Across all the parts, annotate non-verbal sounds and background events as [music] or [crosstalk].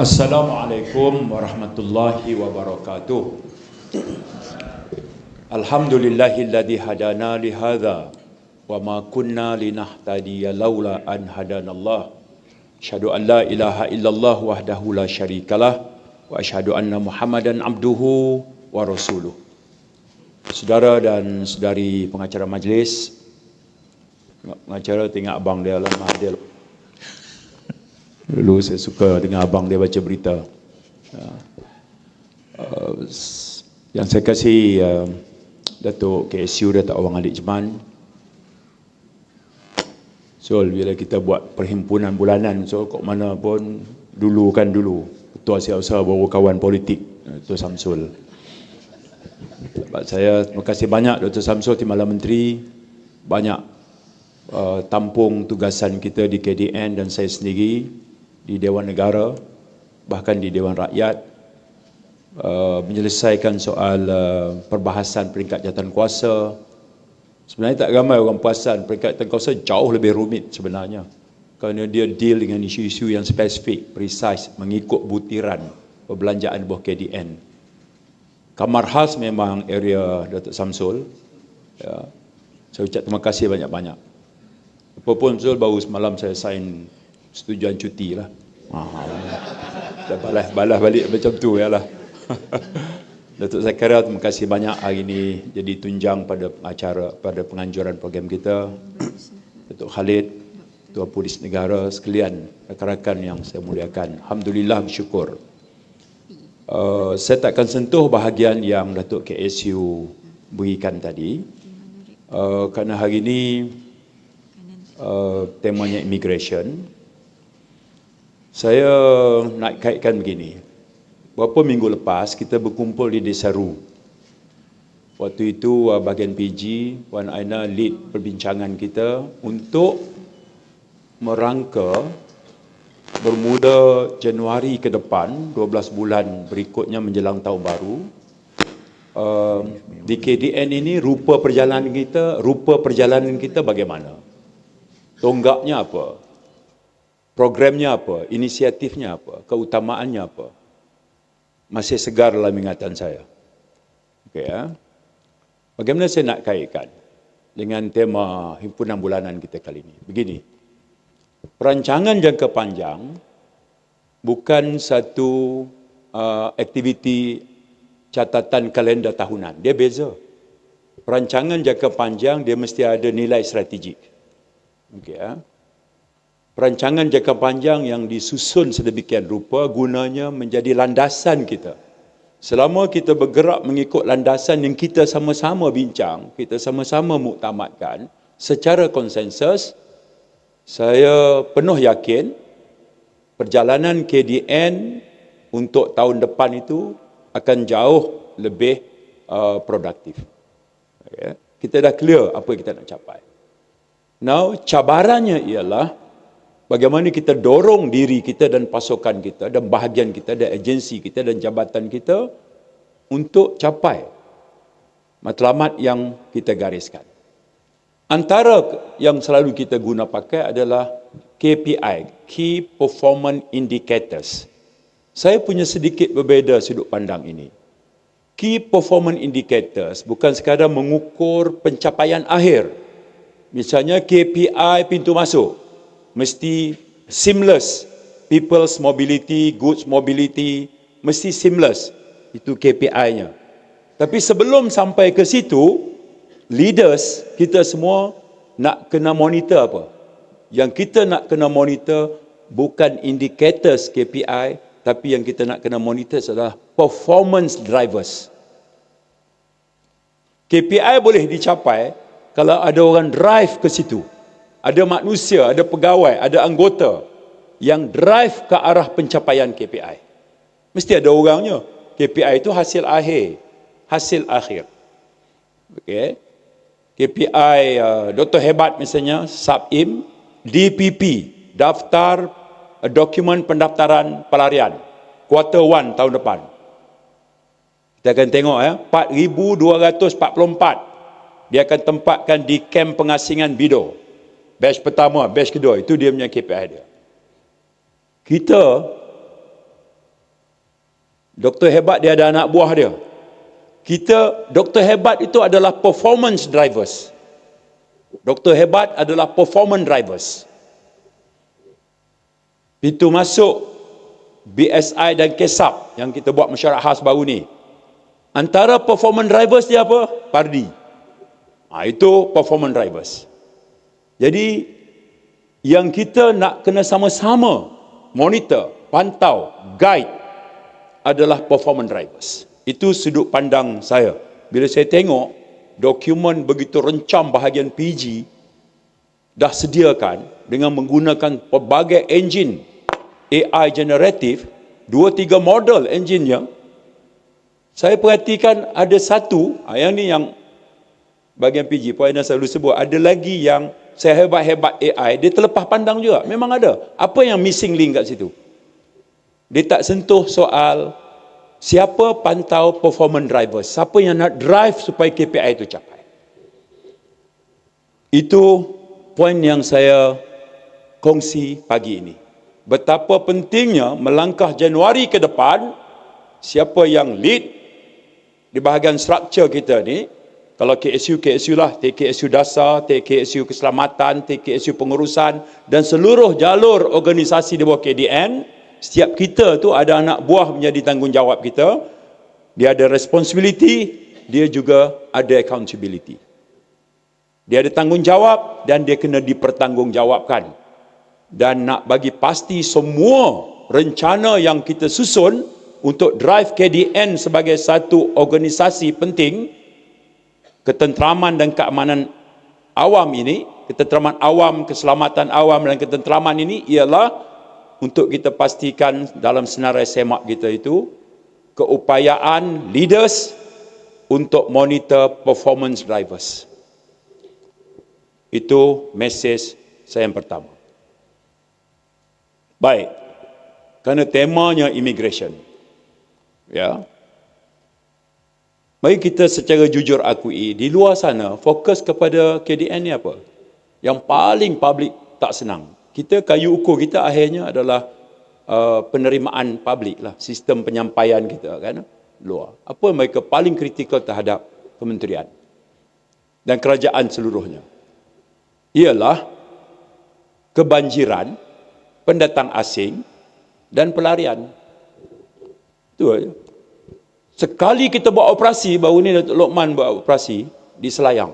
Assalamualaikum warahmatullahi wabarakatuh. Alhamdulillahilladzi hadana li hadza wa ma kunna linahtadiya laula an hadanallah. Asyhadu an la ilaha illallah wahdahu la syarikalah wa asyhadu anna Muhammadan abduhu wa rasuluh. Saudara dan saudari pengacara majlis, pengacara tengok abang dia lah, mak dia. Dulu saya suka dengar abang dia baca berita. Uh, yang saya kasih uh, Datuk KSU dia tak orang alik Jeman. So bila kita buat perhimpunan bulanan so kok mana pun dulu kan dulu ketua siasat baru kawan politik Dr. Samsul. Sebab saya terima kasih banyak Dr. Samsul Timbalan Menteri banyak uh, tampung tugasan kita di KDN dan saya sendiri di Dewan Negara bahkan di Dewan Rakyat uh, menyelesaikan soal uh, perbahasan peringkat jawatan kuasa sebenarnya tak ramai orang perasan peringkat jawatan kuasa jauh lebih rumit sebenarnya kerana dia deal dengan isu-isu yang spesifik, precise, mengikut butiran perbelanjaan buah KDN. Kamar khas memang area Datuk Samsul. Ya. Saya ucap terima kasih banyak-banyak. Apapun Samsul baru semalam saya sign setujuan cuti lah. Ah, balas, balas balik macam tu ya lah. [laughs] Datuk Zakaria terima kasih banyak hari ini jadi tunjang pada acara pada penganjuran program kita. Datuk Khalid, Tuan Polis Negara sekalian, rakan-rakan yang saya muliakan. Alhamdulillah bersyukur. Uh, saya tak akan sentuh bahagian yang Datuk KSU berikan tadi. Uh, kerana hari ini uh, temanya immigration. Saya nak kaitkan begini. Beberapa minggu lepas kita berkumpul di Desa Ru. Waktu itu bahagian PG, Wan Aina lead perbincangan kita untuk merangka bermula Januari ke depan, 12 bulan berikutnya menjelang tahun baru. Uh, di KDN ini rupa perjalanan kita, rupa perjalanan kita bagaimana? Tonggaknya apa? Programnya apa? Inisiatifnya apa? Keutamaannya apa? Masih segar dalam ingatan saya. Okay, ya. Bagaimana saya nak kaitkan dengan tema himpunan bulanan kita kali ini? Begini. Perancangan jangka panjang bukan satu uh, aktiviti catatan kalender tahunan. Dia beza. Perancangan jangka panjang dia mesti ada nilai strategik. Okay, ya perancangan jangka panjang yang disusun sedemikian rupa gunanya menjadi landasan kita. Selama kita bergerak mengikut landasan yang kita sama-sama bincang, kita sama-sama muktamadkan secara konsensus, saya penuh yakin perjalanan KDN untuk tahun depan itu akan jauh lebih uh, produktif. Okay. Kita dah clear apa kita nak capai. Now, cabarannya ialah bagaimana kita dorong diri kita dan pasukan kita dan bahagian kita dan agensi kita dan jabatan kita untuk capai matlamat yang kita gariskan. Antara yang selalu kita guna pakai adalah KPI, Key Performance Indicators. Saya punya sedikit berbeza sudut pandang ini. Key Performance Indicators bukan sekadar mengukur pencapaian akhir. Misalnya KPI pintu masuk mesti seamless. People's mobility goods mobility mesti seamless. Itu KPI-nya tapi sebelum sampai ke situ leaders kita semua nak kena monitor apa? Yang kita nak kena monitor bukan indicators KPI tapi yang kita nak kena monitor adalah performance drivers. KPI boleh dicapai kalau ada orang drive ke situ ada manusia, ada pegawai, ada anggota yang drive ke arah pencapaian KPI. Mesti ada orangnya. KPI itu hasil akhir. Hasil akhir. Okay. KPI uh, Dr. Hebat misalnya, SAPIM, DPP, Daftar uh, Dokumen Pendaftaran Pelarian, Quarter 1 tahun depan. Kita akan tengok ya, 4,244 dia akan tempatkan di kem pengasingan Bido batch pertama, batch kedua, itu dia punya KPI dia. Kita Doktor hebat dia ada anak buah dia. Kita doktor hebat itu adalah performance drivers. Doktor hebat adalah performance drivers. Pintu masuk BSI dan KESAP yang kita buat mesyuarat khas baru ni. Antara performance drivers dia apa? Pardi. Ha, itu performance drivers. Jadi yang kita nak kena sama-sama monitor, pantau, guide adalah performance drivers. Itu sudut pandang saya. Bila saya tengok dokumen begitu rencam bahagian PG dah sediakan dengan menggunakan pelbagai enjin AI generatif, dua tiga model enjinnya, saya perhatikan ada satu, ah, yang ni yang bahagian PG, poin yang selalu sebut, ada lagi yang saya hebat-hebat AI, dia terlepas pandang juga. Memang ada. Apa yang missing link kat situ? Dia tak sentuh soal siapa pantau performance driver, siapa yang nak drive supaya KPI itu capai. Itu poin yang saya kongsi pagi ini. Betapa pentingnya melangkah Januari ke depan, siapa yang lead di bahagian struktur kita ni, kalau KSU, KSU lah, TKSU dasar, TKSU keselamatan, TKSU pengurusan dan seluruh jalur organisasi di bawah KDN, setiap kita tu ada anak buah menjadi tanggungjawab kita. Dia ada responsibility dia juga ada accountability. Dia ada tanggungjawab dan dia kena dipertanggungjawabkan. Dan nak bagi pasti semua rencana yang kita susun untuk drive KDN sebagai satu organisasi penting ketenteraman dan keamanan awam ini ketenteraman awam keselamatan awam dan ketenteraman ini ialah untuk kita pastikan dalam senarai semak kita itu keupayaan leaders untuk monitor performance drivers. Itu mesej saya yang pertama. Baik. Kerana temanya immigration. Ya. Mari kita secara jujur akui di luar sana fokus kepada KDN ni apa? Yang paling public tak senang. Kita kayu ukur kita akhirnya adalah uh, penerimaan publik lah sistem penyampaian kita kan? Luar. Apa mereka paling kritikal terhadap kementerian? Dan kerajaan seluruhnya? Ialah kebanjiran pendatang asing dan pelarian. Itu aja sekali kita buat operasi baru ni Datuk Lokman buat operasi di Selayang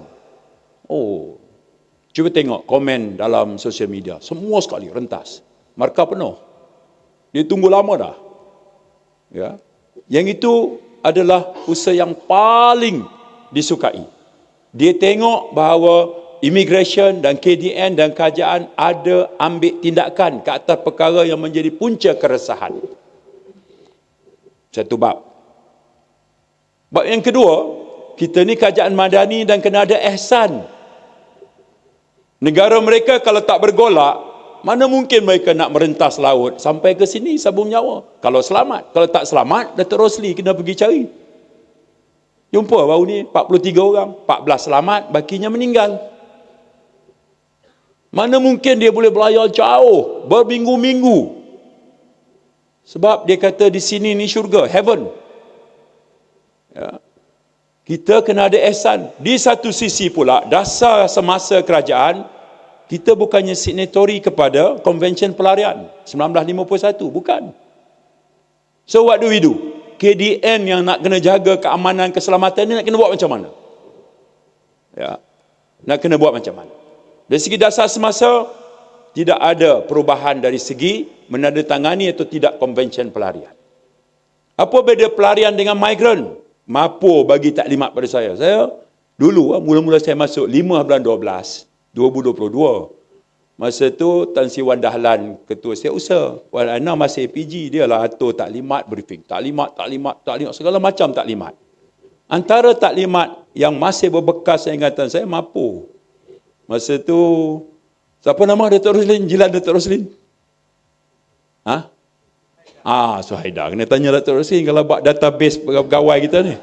oh Cuba tengok komen dalam sosial media. Semua sekali rentas. Markah penuh. Dia tunggu lama dah. Ya. Yang itu adalah usaha yang paling disukai. Dia tengok bahawa immigration dan KDN dan kerajaan ada ambil tindakan ke atas perkara yang menjadi punca keresahan. Satu bab. Bab yang kedua, kita ni kerajaan madani dan kena ada ihsan Negara mereka kalau tak bergolak, mana mungkin mereka nak merentas laut sampai ke sini sabung nyawa. Kalau selamat. Kalau tak selamat, Datuk Rosli kena pergi cari. Jumpa baru ni 43 orang. 14 selamat, bakinya meninggal. Mana mungkin dia boleh berlayar jauh, berminggu-minggu. Sebab dia kata di sini ni syurga, heaven. Ya. Kita kena ada ihsan. Di satu sisi pula, dasar semasa kerajaan, kita bukannya signatory kepada Konvensyen Pelarian 1951. Bukan. So what do we do? KDN yang nak kena jaga keamanan, keselamatan ni nak kena buat macam mana? Ya. Nak kena buat macam mana? Dari segi dasar semasa, tidak ada perubahan dari segi menandatangani atau tidak Konvensyen Pelarian. Apa beza pelarian dengan migran? Mapo bagi taklimat pada saya. Saya dulu ah, mula-mula saya masuk 5 bulan 12 2022. Masa tu Tan Sri Wan Dahlan ketua saya usah. Wan Ana masih APG dia lah atur taklimat briefing. Taklimat, taklimat, taklimat segala macam taklimat. Antara taklimat yang masih berbekas ingatan saya Mapo. Masa tu siapa nama Datuk Roslin? Jilan Datuk Roslin? Ha? Ah, Suhaida. Kena tanya Datuk Roslin kalau buat database pegawai kita ni.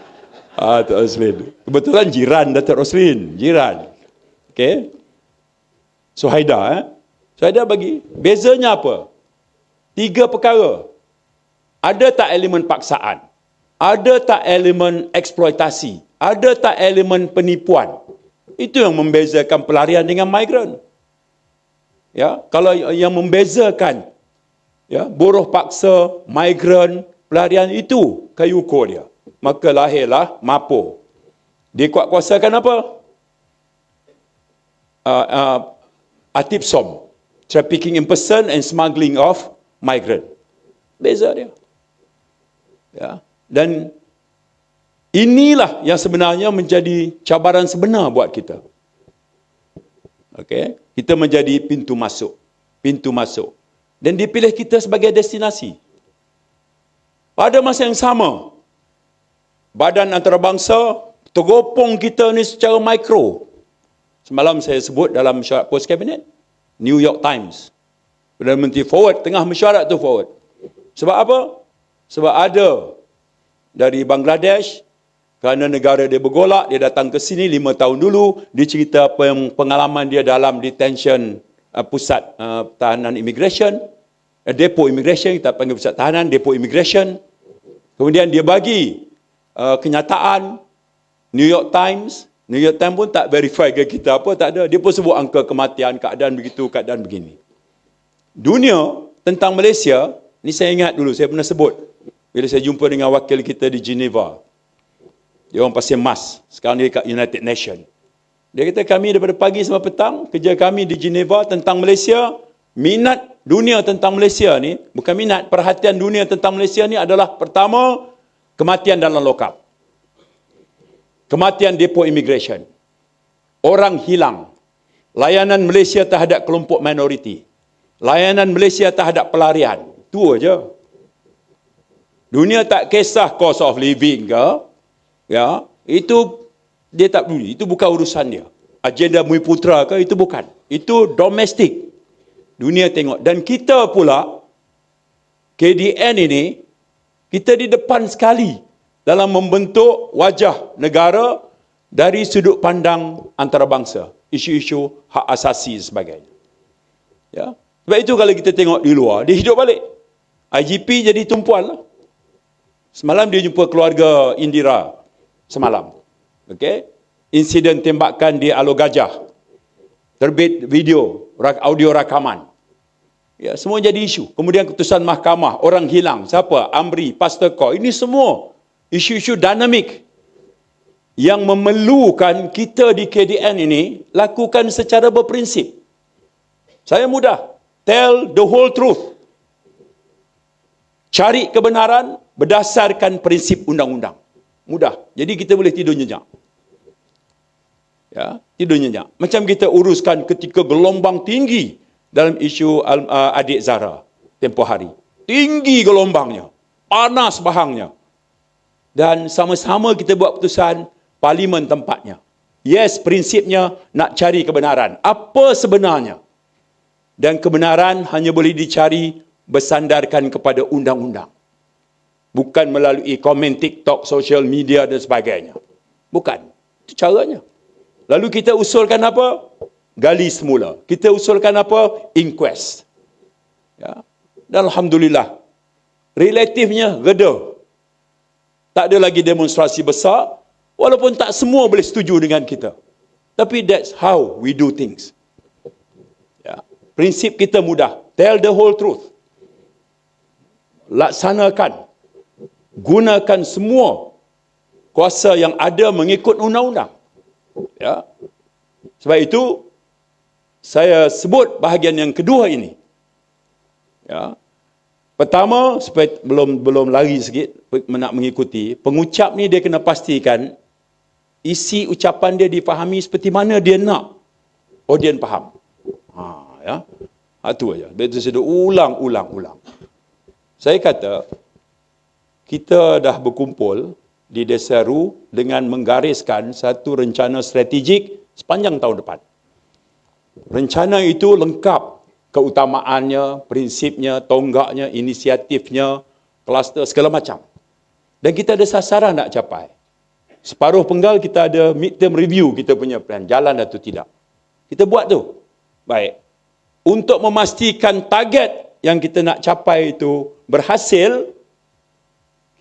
Ah, Datuk Roslin. Kebetulan jiran Datuk Roslin. Jiran. Okey. Suhaida. Eh? Suhaida bagi. Bezanya apa? Tiga perkara. Ada tak elemen paksaan? Ada tak elemen eksploitasi? Ada tak elemen penipuan? Itu yang membezakan pelarian dengan migran. Ya, kalau yang membezakan ya, buruh paksa, migran, pelarian itu kayu ukur dia. Maka lahirlah MAPO. Dia kuat kuasakan apa? Uh, uh, ATIPSOM. Trafficking in person and smuggling of migrant. Beza dia. Ya. Dan inilah yang sebenarnya menjadi cabaran sebenar buat kita. Okey, kita menjadi pintu masuk, pintu masuk. Dan dipilih kita sebagai destinasi. Pada masa yang sama, badan antarabangsa tergopong kita ni secara mikro. Semalam saya sebut dalam mesyuarat post cabinet, New York Times. Perdana Menteri forward, tengah mesyuarat tu forward. Sebab apa? Sebab ada dari Bangladesh, kerana negara dia bergolak, dia datang ke sini lima tahun dulu, dia cerita apa yang pengalaman dia dalam detention uh, pusat uh, tahanan immigration, uh, depo immigration, kita panggil pusat tahanan, depo immigration. Kemudian dia bagi uh, kenyataan, New York Times, New York Times pun tak verify ke kita apa, tak ada. Dia pun sebut angka kematian, keadaan begitu, keadaan begini. Dunia tentang Malaysia, ni saya ingat dulu, saya pernah sebut. Bila saya jumpa dengan wakil kita di Geneva, dia orang pasien mas. Sekarang dia kat United Nation. Dia kata kami daripada pagi sampai petang, kerja kami di Geneva tentang Malaysia, minat dunia tentang Malaysia ni, bukan minat, perhatian dunia tentang Malaysia ni adalah pertama, kematian dalam lokap. Kematian depo immigration. Orang hilang. Layanan Malaysia terhadap kelompok minoriti. Layanan Malaysia terhadap pelarian. Itu aja. Dunia tak kisah cost of living ke, ya itu dia tak peduli itu bukan urusan dia. Agenda Bumi Putra ke itu bukan. Itu domestik. Dunia tengok. Dan kita pula KDN ini kita di depan sekali dalam membentuk wajah negara dari sudut pandang antarabangsa. Isu-isu hak asasi dan sebagainya. Ya? Sebab itu kalau kita tengok di luar dia hidup balik. IGP jadi tumpuan lah. Semalam dia jumpa keluarga Indira semalam. Okey. Insiden tembakan di Alo Gajah. Terbit video, audio rakaman. Ya, semua jadi isu. Kemudian keputusan mahkamah, orang hilang. Siapa? Amri, Pastor Ko. Ini semua isu-isu dinamik yang memerlukan kita di KDN ini lakukan secara berprinsip. Saya mudah. Tell the whole truth. Cari kebenaran berdasarkan prinsip undang-undang. Mudah. Jadi kita boleh tidur nyenyak. Ya, tidur nyenyak. Macam kita uruskan ketika gelombang tinggi dalam isu uh, adik Zara tempoh hari. Tinggi gelombangnya. Panas bahangnya. Dan sama-sama kita buat putusan parlimen tempatnya. Yes, prinsipnya nak cari kebenaran. Apa sebenarnya? Dan kebenaran hanya boleh dicari bersandarkan kepada undang-undang bukan melalui komen TikTok, social media dan sebagainya. Bukan. Itu caranya. Lalu kita usulkan apa? Gali semula. Kita usulkan apa? Inquest. Ya. Dan Alhamdulillah. Relatifnya reda. Tak ada lagi demonstrasi besar. Walaupun tak semua boleh setuju dengan kita. Tapi that's how we do things. Ya. Prinsip kita mudah. Tell the whole truth. Laksanakan gunakan semua kuasa yang ada mengikut undang-undang. Ya. Sebab itu saya sebut bahagian yang kedua ini. Ya. Pertama, supaya belum belum lari sikit nak mengikuti, pengucap ni dia kena pastikan isi ucapan dia difahami seperti mana dia nak audien faham. Ha, ya. Itu ha, aja. Betul saya ulang ulang ulang. Saya kata kita dah berkumpul di Desa Ru dengan menggariskan satu rencana strategik sepanjang tahun depan. Rencana itu lengkap keutamaannya, prinsipnya, tonggaknya, inisiatifnya, kluster segala macam. Dan kita ada sasaran nak capai. Separuh penggal kita ada midterm review kita punya plan, jalan atau tidak. Kita buat tu. Baik. Untuk memastikan target yang kita nak capai itu berhasil,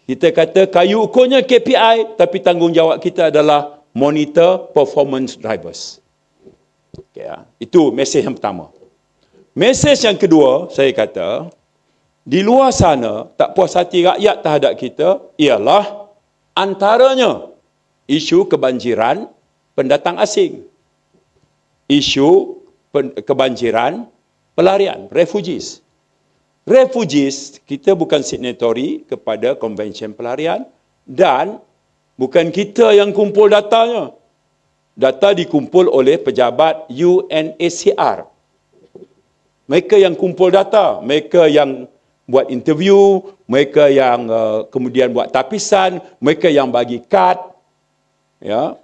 Kita kata kayu ukurnya KPI tapi tanggungjawab kita adalah monitor performance drivers. Okay, ya. Itu mesej yang pertama. Mesej yang kedua, saya kata, di luar sana tak puas hati rakyat terhadap kita ialah antaranya isu kebanjiran pendatang asing. Isu kebanjiran pelarian, refugees. Refugees, kita bukan signatory kepada Convention Pelarian dan bukan kita yang kumpul datanya. Data dikumpul oleh pejabat UNHCR. Mereka yang kumpul data, mereka yang buat interview, mereka yang uh, kemudian buat tapisan, mereka yang bagi kad, ya,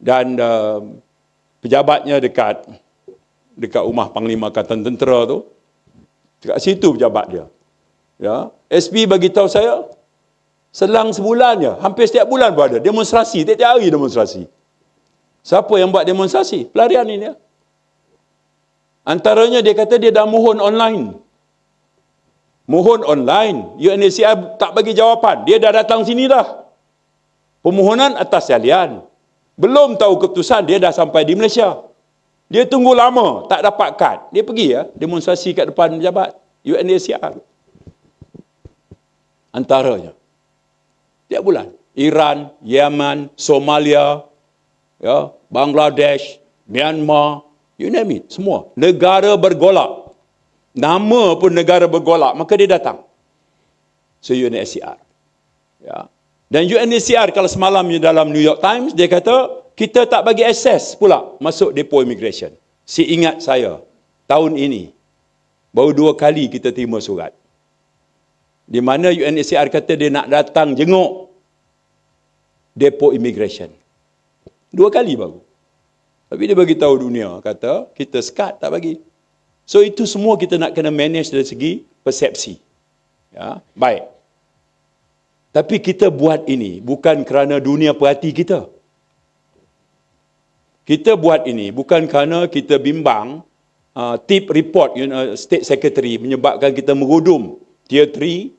dan uh, pejabatnya dekat dekat rumah Panglima Angkatan Tentera tu. Dekat situ pejabat dia. Ya, SB bagi tahu saya selang sebulan hampir setiap bulan pun ada demonstrasi, tiap-tiap hari demonstrasi. Siapa yang buat demonstrasi? Pelarian ini ya. Antaranya dia kata dia dah mohon online. Mohon online. UNHCR tak bagi jawapan. Dia dah datang sini dah. Permohonan atas salian. Belum tahu keputusan, dia dah sampai di Malaysia. Dia tunggu lama, tak dapat kad. Dia pergi ya, demonstrasi kat depan pejabat UNHCR. Antaranya. Tiap bulan. Iran, Yemen, Somalia, ya, Bangladesh, Myanmar, you name it, semua. Negara bergolak. Nama pun negara bergolak, maka dia datang. So UNHCR. Ya. Dan UNHCR kalau semalam dalam New York Times, dia kata, kita tak bagi akses pula masuk depo immigration. Si ingat saya, tahun ini, baru dua kali kita terima surat. Di mana UNHCR kata dia nak datang jenguk depo immigration. Dua kali baru. Tapi dia bagi tahu dunia, kata kita sekat tak bagi. So itu semua kita nak kena manage dari segi persepsi. Ya, baik. Tapi kita buat ini bukan kerana dunia perhati kita. Kita buat ini bukan kerana kita bimbang uh, tip report you know, state secretary menyebabkan kita merudum tier 3,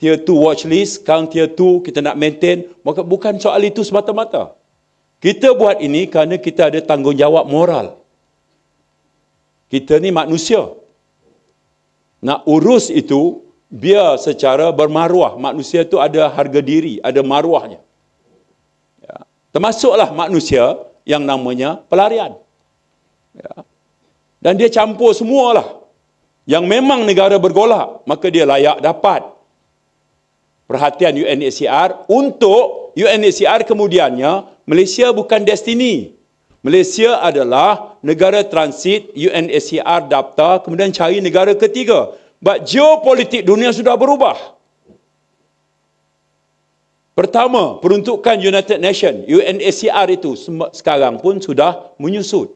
tier 2 watch list, count tier 2 kita nak maintain, maka bukan soal itu semata-mata. Kita buat ini kerana kita ada tanggungjawab moral. Kita ni manusia. Nak urus itu biar secara bermaruah. Manusia itu ada harga diri, ada maruahnya. Ya. Termasuklah manusia yang namanya pelarian. Ya. Dan dia campur semualah. Yang memang negara bergolak, maka dia layak dapat perhatian UNHCR untuk UNHCR kemudiannya Malaysia bukan destiny. Malaysia adalah negara transit UNHCR daftar kemudian cari negara ketiga. But geopolitik dunia sudah berubah. Pertama, peruntukan United Nations, UNHCR itu sekarang pun sudah menyusut.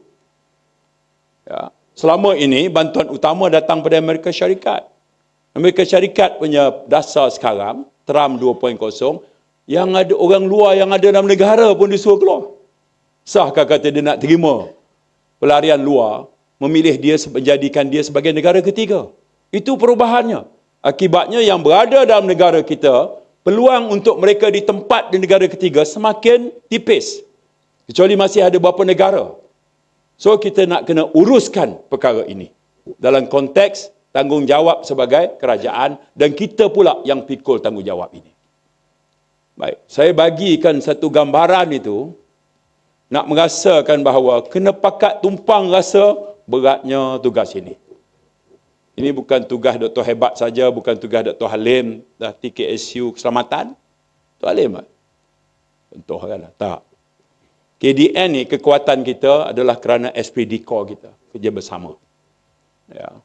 Ya. Selama ini, bantuan utama datang pada Amerika Syarikat. Amerika Syarikat punya dasar sekarang, Trump 2.0, yang ada orang luar yang ada dalam negara pun disuruh keluar. Sahkah kata dia nak terima pelarian luar, memilih dia menjadikan dia sebagai negara ketiga? Itu perubahannya. Akibatnya yang berada dalam negara kita, peluang untuk mereka di tempat di negara ketiga semakin tipis. Kecuali masih ada beberapa negara. So kita nak kena uruskan perkara ini. Dalam konteks tanggungjawab sebagai kerajaan dan kita pula yang pikul tanggungjawab ini. Baik, saya bagikan satu gambaran itu nak merasakan bahawa kena pakat tumpang rasa beratnya tugas ini. Ini bukan tugas Dr. Hebat saja, bukan tugas Dr. Halim dah TKSU keselamatan. Dr. Halim tak? Contoh kan? Tak. KDN ni kekuatan kita adalah kerana SPD core kita. Kerja bersama. Ya.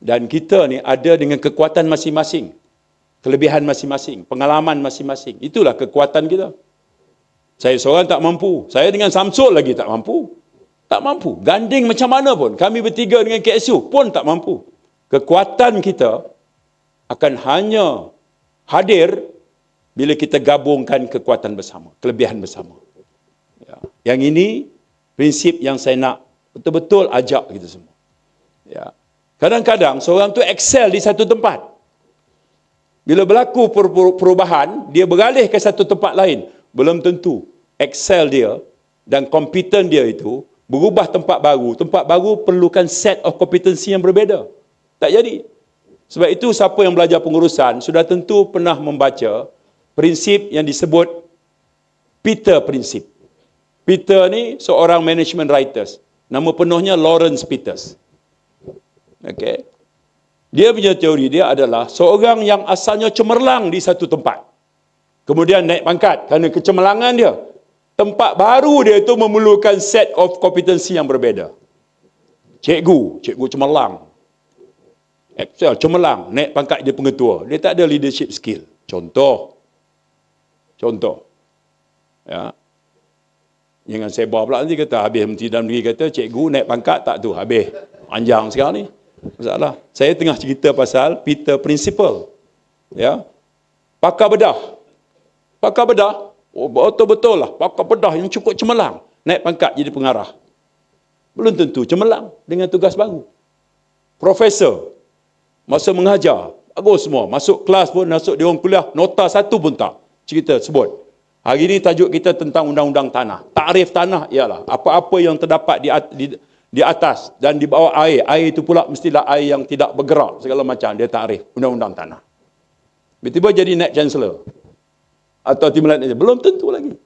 Dan kita ni ada dengan kekuatan masing-masing. Kelebihan masing-masing. Pengalaman masing-masing. Itulah kekuatan kita. Saya seorang tak mampu. Saya dengan Samsul lagi tak mampu. Tak mampu. Ganding macam mana pun. Kami bertiga dengan KSU pun tak mampu. Kekuatan kita akan hanya hadir bila kita gabungkan kekuatan bersama. Kelebihan bersama. Ya. Yang ini prinsip yang saya nak betul-betul ajak kita semua. Ya. Kadang-kadang seorang tu excel di satu tempat. Bila berlaku perubahan, dia beralih ke satu tempat lain. Belum tentu Excel dia dan kompeten dia itu berubah tempat baru. Tempat baru perlukan set of kompetensi yang berbeza. Tak jadi. Sebab itu siapa yang belajar pengurusan sudah tentu pernah membaca prinsip yang disebut Peter Prinsip. Peter ni seorang management writers. Nama penuhnya Lawrence Peters. Okay. Dia punya teori dia adalah seorang yang asalnya cemerlang di satu tempat. Kemudian naik pangkat kerana kecemerlangan dia. Tempat baru dia itu memerlukan set of kompetensi yang berbeza. Cikgu, cikgu cemerlang. Excel cemerlang, naik pangkat dia pengetua. Dia tak ada leadership skill. Contoh. Contoh. Ya. Jangan sebar pula nanti kata habis menteri dalam negeri kata cikgu naik pangkat tak tu habis. Panjang sekarang ni. Masalah. Saya tengah cerita pasal Peter Principle. Ya. Pakar bedah. Pakar bedah. Oh, betul-betul lah. Pakar bedah yang cukup cemerlang. Naik pangkat jadi pengarah. Belum tentu cemerlang dengan tugas baru. Profesor. Masa mengajar. Bagus semua. Masuk kelas pun, masuk di orang kuliah. Nota satu pun tak. Cerita sebut. Hari ini tajuk kita tentang undang-undang tanah. Takrif tanah ialah apa-apa yang terdapat di, di di atas dan di bawah air. Air itu pula mestilah air yang tidak bergerak segala macam dia takrif undang-undang tanah. Tiba-tiba jadi net chancellor. Atau timbalan itu belum tentu lagi.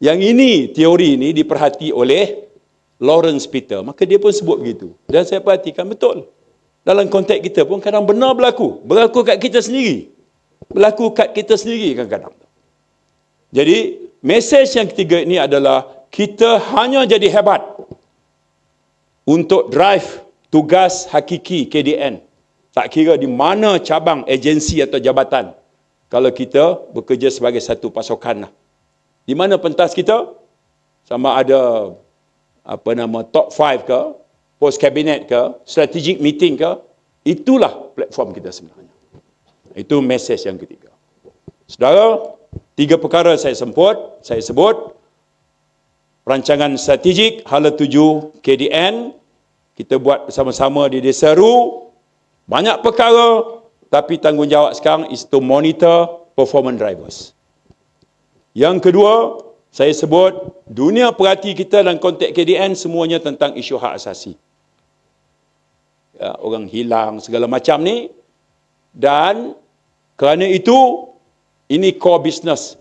Yang ini teori ini diperhati oleh Lawrence Peter. Maka dia pun sebut begitu. Dan saya perhatikan betul. Dalam konteks kita pun kadang benar berlaku. Berlaku kat kita sendiri. Berlaku kat kita sendiri kadang-kadang. Jadi, mesej yang ketiga ini adalah kita hanya jadi hebat untuk drive tugas hakiki KDN. Tak kira di mana cabang agensi atau jabatan. Kalau kita bekerja sebagai satu pasokan. Lah. Di mana pentas kita? Sama ada apa nama top 5 ke, post cabinet ke, strategic meeting ke, itulah platform kita sebenarnya. Itu mesej yang ketiga. Saudara, Tiga perkara saya sebut, saya sebut rancangan strategik hala tuju KDN kita buat bersama-sama di Desa Ru banyak perkara tapi tanggungjawab sekarang is to monitor performance drivers. Yang kedua, saya sebut dunia perhati kita dalam konteks KDN semuanya tentang isu hak asasi. Ya, orang hilang segala macam ni dan kerana itu ini core business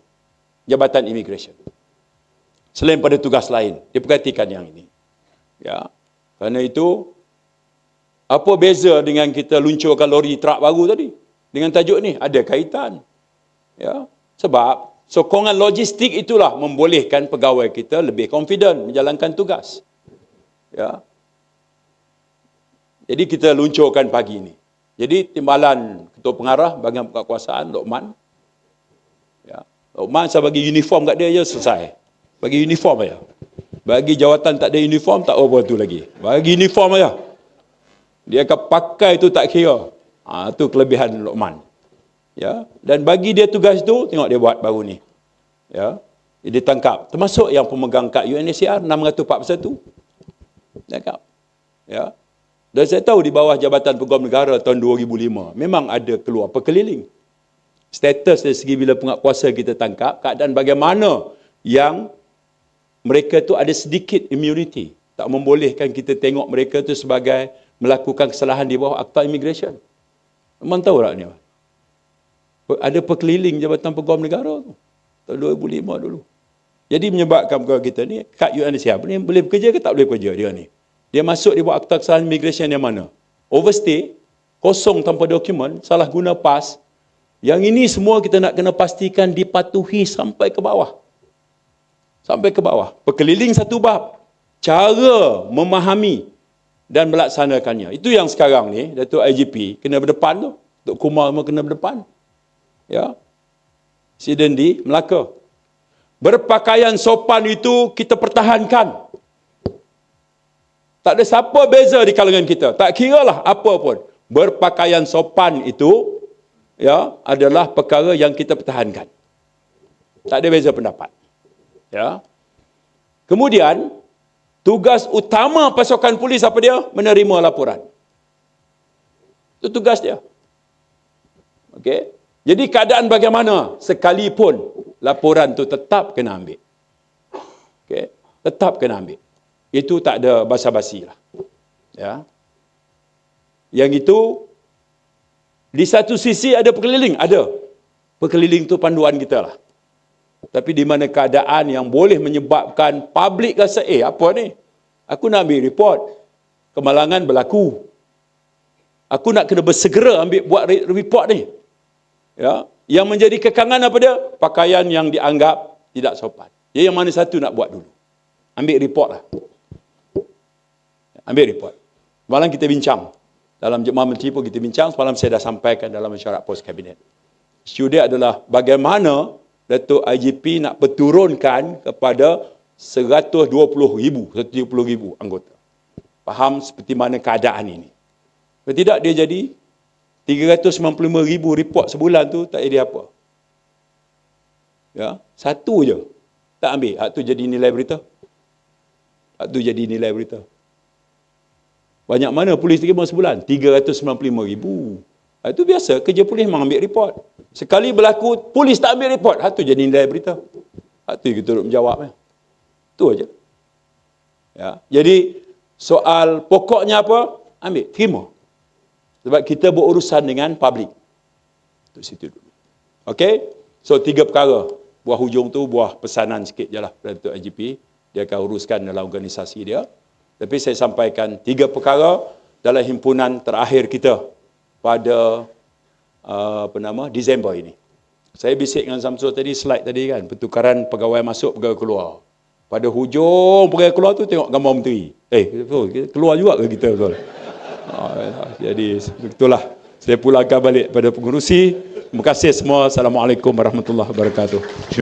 Jabatan Immigration. Selain pada tugas lain, diperhatikan yang ini. Ya. Kerana itu apa beza dengan kita luncurkan lori truk baru tadi? Dengan tajuk ni ada kaitan. Ya. Sebab sokongan logistik itulah membolehkan pegawai kita lebih confident menjalankan tugas. Ya. Jadi kita luncurkan pagi ini. Jadi timbalan Ketua Pengarah Bagian Kekuasaan Lokman Umar saya bagi uniform kat dia je selesai. Bagi uniform aja. Bagi jawatan tak ada uniform tak apa tu lagi. Bagi uniform aja. Dia akan pakai tu tak kira. Ha, tu kelebihan Luqman. Ya, dan bagi dia tugas tu tengok dia buat baru ni. Ya. Dia ditangkap. Termasuk yang pemegang kad UNHCR 641. Tangkap. Ya. Dan saya tahu di bawah Jabatan Peguam Negara tahun 2005 memang ada keluar perkeliling status dari segi bila penguatkuasa kita tangkap, keadaan bagaimana yang mereka tu ada sedikit immunity. Tak membolehkan kita tengok mereka tu sebagai melakukan kesalahan di bawah akta immigration. Memang tahu tak ni? Ada perkeliling Jabatan Peguam Negara tu. Tahun 2005 dulu. Jadi menyebabkan pegawai kita ni, kat UNHCR ni boleh bekerja ke tak boleh bekerja dia ni? Dia masuk di bawah akta kesalahan immigration yang mana? Overstay, kosong tanpa dokumen, salah guna pas, yang ini semua kita nak kena pastikan dipatuhi sampai ke bawah. Sampai ke bawah. Perkeliling satu bab. Cara memahami dan melaksanakannya. Itu yang sekarang ni, Datuk IGP kena berdepan tu. Datuk Kumar semua kena berdepan. Ya. Siden di Melaka. Berpakaian sopan itu kita pertahankan. Tak ada siapa beza di kalangan kita. Tak kira lah apa pun. Berpakaian sopan itu ya adalah perkara yang kita pertahankan. Tak ada beza pendapat. Ya. Kemudian tugas utama pasukan polis apa dia? Menerima laporan. Itu tugas dia. Okey. Jadi keadaan bagaimana sekalipun laporan tu tetap kena ambil. Okay. Tetap kena ambil. Itu tak ada basa-basi lah. Ya. Yang itu, di satu sisi ada perkeliling, ada. Perkeliling tu panduan kita lah. Tapi di mana keadaan yang boleh menyebabkan publik rasa, eh apa ni? Aku nak ambil report. Kemalangan berlaku. Aku nak kena bersegera ambil buat report ni. Ya, yang menjadi kekangan apa dia? Pakaian yang dianggap tidak sopan. Ya, yang mana satu nak buat dulu? Ambil report lah. Ambil report. Malam kita bincang. Dalam Jemaah Menteri pun kita bincang. Semalam saya dah sampaikan dalam mesyuarat pos kabinet. Isu dia adalah bagaimana Datuk IGP nak berturunkan kepada 120 ribu, 170 ribu anggota. Faham seperti mana keadaan ini. Kalau tidak dia jadi 395 ribu report sebulan tu tak jadi apa. Ya, satu je. Tak ambil. Hak tu jadi nilai berita. Hak tu jadi nilai berita. Banyak mana polis terima sebulan? 395 ribu. Hak tu biasa. Kerja polis memang ambil report. Sekali berlaku, polis tak ambil report. Hak tu jadi nilai berita. Hak tu kita duduk menjawab. Eh. Tu aja. Ya. Jadi, soal pokoknya apa? Ambil. Terima. Sebab kita berurusan dengan publik. Itu situ dulu. Okey? So, tiga perkara. Buah hujung tu, buah pesanan sikit je lah. Datuk IGP. Dia akan uruskan dalam organisasi dia. Tapi saya sampaikan tiga perkara dalam himpunan terakhir kita pada uh, apa nama Disember ini. Saya bisik dengan Samsul tadi slide tadi kan pertukaran pegawai masuk pegawai keluar. Pada hujung pegawai keluar tu tengok gambar menteri. Eh keluar juga ke kita betul. Ah, jadi itulah saya pulangkan balik pada pengurusi. Terima kasih semua. Assalamualaikum warahmatullahi wabarakatuh.